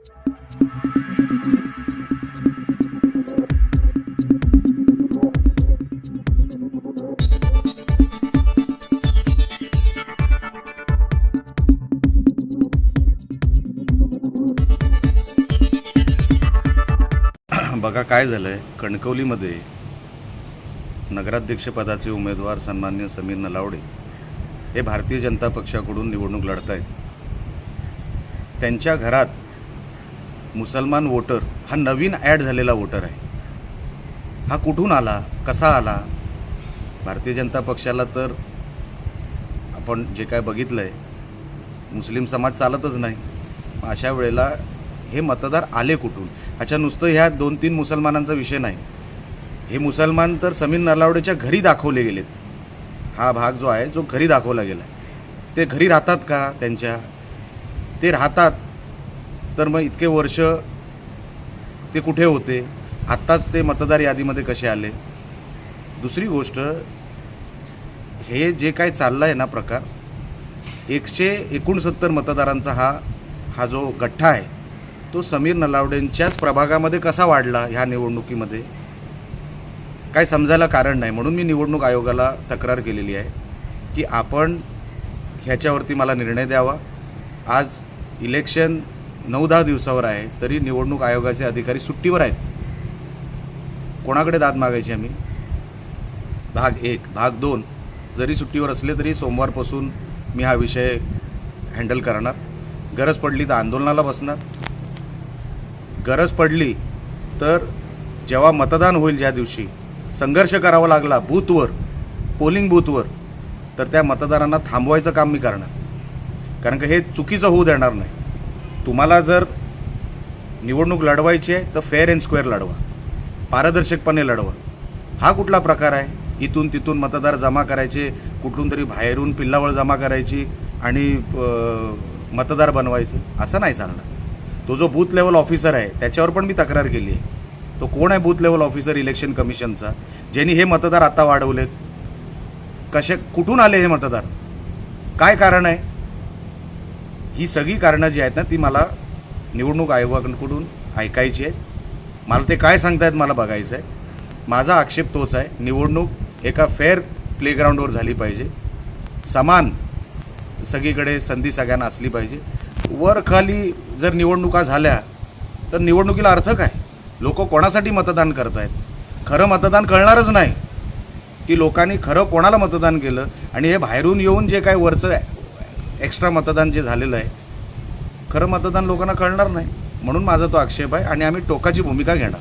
बघा काय झालं आहे कणकवलीमध्ये नगराध्यक्षपदाचे उमेदवार सन्मान्य समीर नलावडे हे भारतीय जनता पक्षाकडून निवडणूक लढत आहेत त्यांच्या घरात मुसलमान वोटर हा नवीन ॲड झालेला वोटर आहे. हा कुठून आला? कसा आला? भारतीय जनता पक्षाला तर आपण जे काय बघितलं आहे मुस्लिम समाज चालतच नाही. मग अशा वेळेला हे मतदार आले कुठून? अच्छा नुसतं ह्या दोन तीन मुसलमानांचा विषय नाही. हे मुसलमान तर समीर नलावडेच्या घरी दाखवले गेलेत. हा भाग जो आहे जो घरी दाखवला गेला आहे ते घरी राहतात का त्यांच्या? ते राहतात. तर मग इतके वर्ष ते कुठे होते? आत्ताच ते मतदार यादीमध्ये कसे आले? दुसरी गोष्ट हे जे काय चाललं आहे ना प्रकार एकशे एकोणसत्तर मतदारांचा हा हा जो गठ्ठा आहे तो समीर नलावडेंच्याच प्रभागामध्ये कसा वाढला ह्या निवडणुकीमध्ये? काय समजायला कारण नाही. म्हणून मी निवडणूक आयोगाला तक्रार केलेली आहे की आपण ह्याच्यावरती मला निर्णय द्यावा. आज इलेक्शन नऊ दहा दिवसावर आहे तरी निवडणूक आयोगाचे अधिकारी सुट्टीवर आहेत. कोणाकडे दाद मागायची आम्ही? भाग एक भाग दोन. जरी सुट्टीवर असले तरी सोमवारपासून मी हा विषय हँडल करणार. गरज पडली तर आंदोलनाला बसणार. गरज पडली तर जेव्हा मतदान होईल ज्या दिवशी संघर्ष करावा लागला बूथवर पोलिंग बूथवर तर त्या मतदारांना थांबवायचं काम मी करणार. कारण का हे चुकीचं होऊ देणार नाही. तुम्हाला जर निवडणूक लढवायची आहे तर फेअर अँड स्क्वेअर लढवा. पारदर्शकपणे लढवा. हा कुठला प्रकार आहे? इथून तिथून मतदार जमा करायचे कुठून तरी बाहेरून पिल्लावळ जमा करायची आणि मतदार बनवायचं असं नाही चालणार. तो जो बूथ लेवल ऑफिसर आहे त्याच्यावर पण मी तक्रार केली आहे. तो कोण आहे बूथ लेवल ऑफिसर इलेक्शन कमिशनचा ज्यांनी हे मतदार आता वाढवलेत. कसे कुठून आले हे मतदार? काय कारण आहे? ही सगळी कारणं जी आहेत ना ती मला निवडणूक आयोगाकडून ऐकायची आहेत. मला ते काय सांगतायत मला बघायचं आहे. माझा आक्षेप तोच आहे निवडणूक एका फेअर प्लेग्राऊंडवर झाली पाहिजे. समान सगळीकडे संधी सगळ्यांना असली पाहिजे. वर खाली जर निवडणुका झाल्या तर निवडणुकीला अर्थ काय? लोक कोणासाठी मतदान करत आहेत खरं मतदान कळणारच नाही. की लोकांनी खरं कोणाला मतदान केलं आणि हे बाहेरून येऊन जे काय वरचं एक्स्ट्रा मतदान जे झालेलं आहे खरं मतदान लोकांना कळणार नाही. म्हणून माझा तो आक्षेप आहे आणि आम्ही टोकाची भूमिका घेणार.